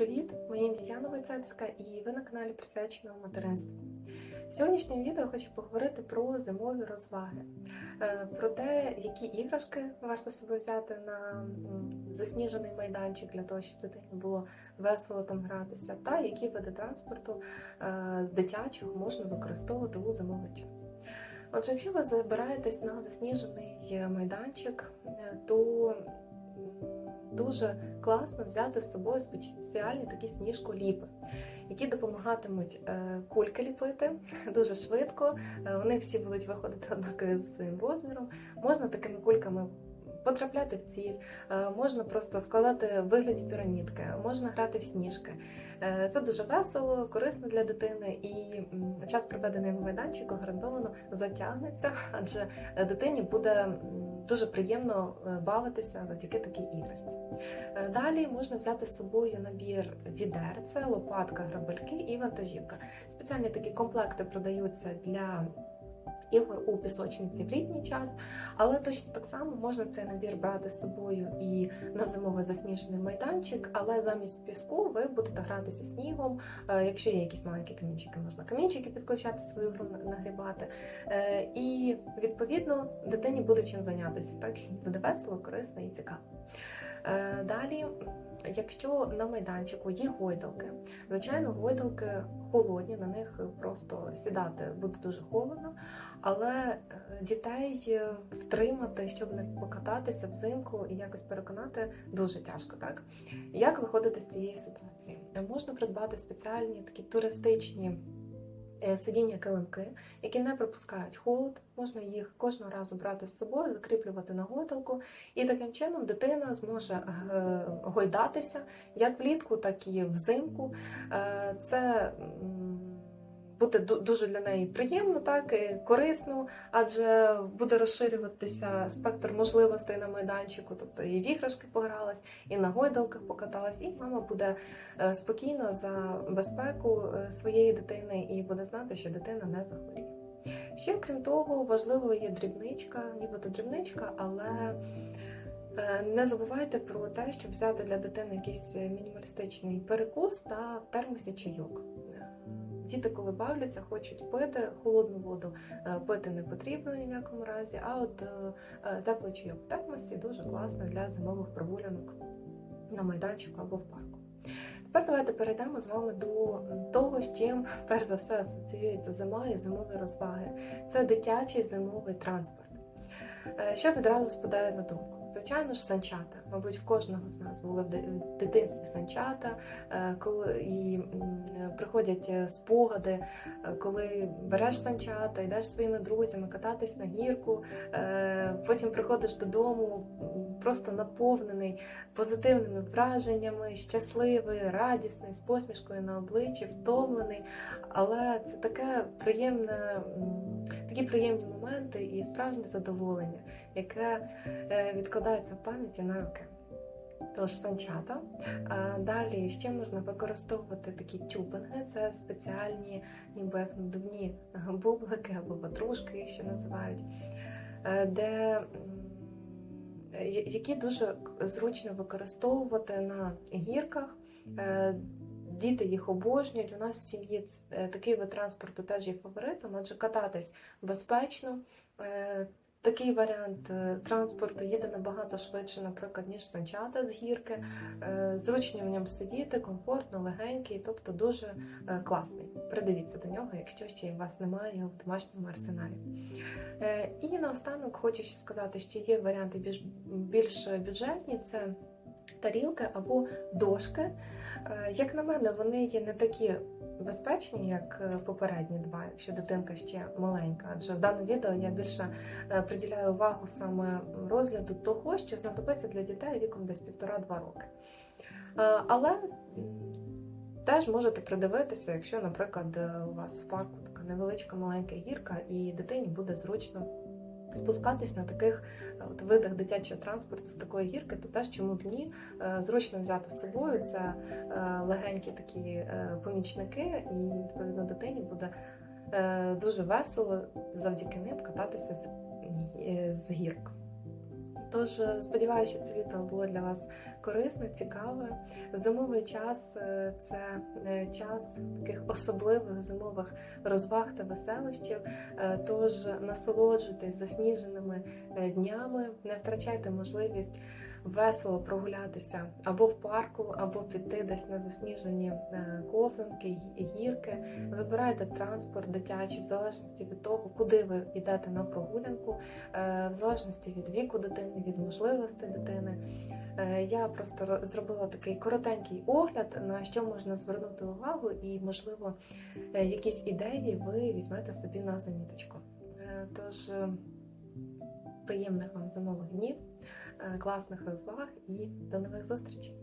привіт! Моє ім'я Яна Войцецька і ви на каналі присвяченому материнству. В сьогоднішньому відео хочу поговорити про зимові розваги, е, про те, які іграшки варто собі взяти на засніжений майданчик для того, щоб дитині було весело там гратися, та які види транспорту е, дитячого можна використовувати у зимовий час. Отже, якщо ви забираєтесь на засніжений майданчик, е, то дуже класно взяти з собою спеціальні такі сніжколіпи, які допомагатимуть е, кульки ліпити дуже швидко. Е, Вони всі будуть виходити однакові за своїм розміром. Можна такими кульками. Потрапляти в ціль, е, можна просто складати в вигляді пірамідки, можна грати в сніжки. Це дуже весело, корисно для дитини, і час, проведений на майданчику, гарантовано затягнеться, адже дитині буде дуже приємно е, бавитися завдяки такій іграшці. Е, Далі можна взяти з собою набір відер, це лопатка, грабельки і вантажівка. Спеціальні такі комплекти продаються для ігор у пісочниці в літній час, але точно так само можна цей набір брати з собою і на зимовий засніжений майданчик, але замість піску ви будете гратися снігом. Е, Якщо є якісь маленькі камінчики, можна камінчики підключати свою гру на- нагрібати. Е, І відповідно дитині буде чим зайнятися. Так буде весело, корисно і цікаво. Е, Далі, якщо на майданчику є гойдалки, звичайно, гойдалки холодні, на них просто сідати буде дуже холодно, але е, дітей втримати, щоб не покататися взимку і якось переконати дуже тяжко. Так як виходити з цієї ситуації? Можна придбати спеціальні такі туристичні. Е, Сидіння килимки, які не пропускають холод, можна їх кожного разу брати з собою, закріплювати на гойдалку, і таким чином дитина зможе е, гойдатися як влітку, так і взимку. Е, Це буде дуже для неї приємно, так і корисно, адже буде розширюватися спектр можливостей на майданчику, тобто і в іграшки погралась, і на гойдалках покаталась, і мама буде е, спокійна за безпеку е, своєї дитини і буде знати, що дитина не захворіє. Ще крім того, важливо є дрібничка, нібито дрібничка, але е, не забувайте про те, щоб взяти для дитини якийсь мінімалістичний перекус та в термосі чайок. Діти, коли бавляться, хочуть пити холодну воду, е, пити не потрібно ні в якому разі, а от е, е, теплий чайок в термосі дуже класно для зимових прогулянок на майданчику або в парку. Тепер давайте перейдемо з вами до того, з чим перш за все асоціюється зима і зимові розваги. Це дитячий зимовий транспорт. Що відразу спадає на думку? Звичайно ж, санчата. Мабуть, в кожного з нас були в дитинстві санчата, е, коли і приходять е, спогади, е, коли береш санчата, йдеш своїми друзями кататись на гірку, потім приходиш додому просто наповнений позитивними враженнями, щасливий, радісний, з посмішкою на обличчі, втомлений. Але це таке приємне, такі приємні моменти і справжнє задоволення, яке е, відкладається в пам'яті на роки. Тож санчата. Далі ще можна використовувати такі тюбинги, це спеціальні, ніби як надувні бублики або ватрушки, ще називають, е, де які дуже зручно використовувати на гірках. Діти їх обожнюють. У нас в сім'ї е, такий вид транспорту теж є фаворитом, адже кататись безпечно. Е, Такий варіант е, транспорту їде набагато швидше, наприклад, ніж санчата з гірки. Зручно в ньому сидіти, комфортно, легенький, тобто дуже класний. Придивіться до нього, якщо ще у вас немає в домашньому арсеналі. І наостанок хочу ще сказати, що є варіанти більш, більш бюджетні. Це тарілки або дошки. Е, Як на мене, вони є не такі безпечні, як е, попередні два, якщо дитинка ще маленька. Адже в даному відео я більше е, приділяю увагу саме розгляду того, що знадобиться для дітей віком десь півтора-два роки. Але теж можете придивитися, якщо, наприклад, у вас в парку така невеличка маленька гірка, і дитині буде зручно спускатись на таких е, от, видах дитячого транспорту з такої гірки, то теж чому б ні, Е, зручно взяти з собою. Це е, легенькі такі помічники, і відповідно дитині буде дуже весело завдяки ним кататися з, з гірок. Тож е, сподіваюся, що це відео було для вас корисне, цікаве. Зимовий час е, це е, час таких особливих зимових розваг та веселощів. Тож насолоджуйтесь засніженими днями, не втрачайте можливість весело прогулятися або в парку, або піти десь на засніжені е, ковзанки, гі- гірки. Вибирайте транспорт дитячий в залежності від того, куди ви йдете на прогулянку, е, в залежності від віку дитини, від можливостей дитини. Е, Я просто зробила такий коротенький огляд, на що можна звернути увагу, і, можливо, якісь ідеї ви візьмете собі на заміточку. Тож приємних вам зимових днів, класних розваг і до нових зустрічей!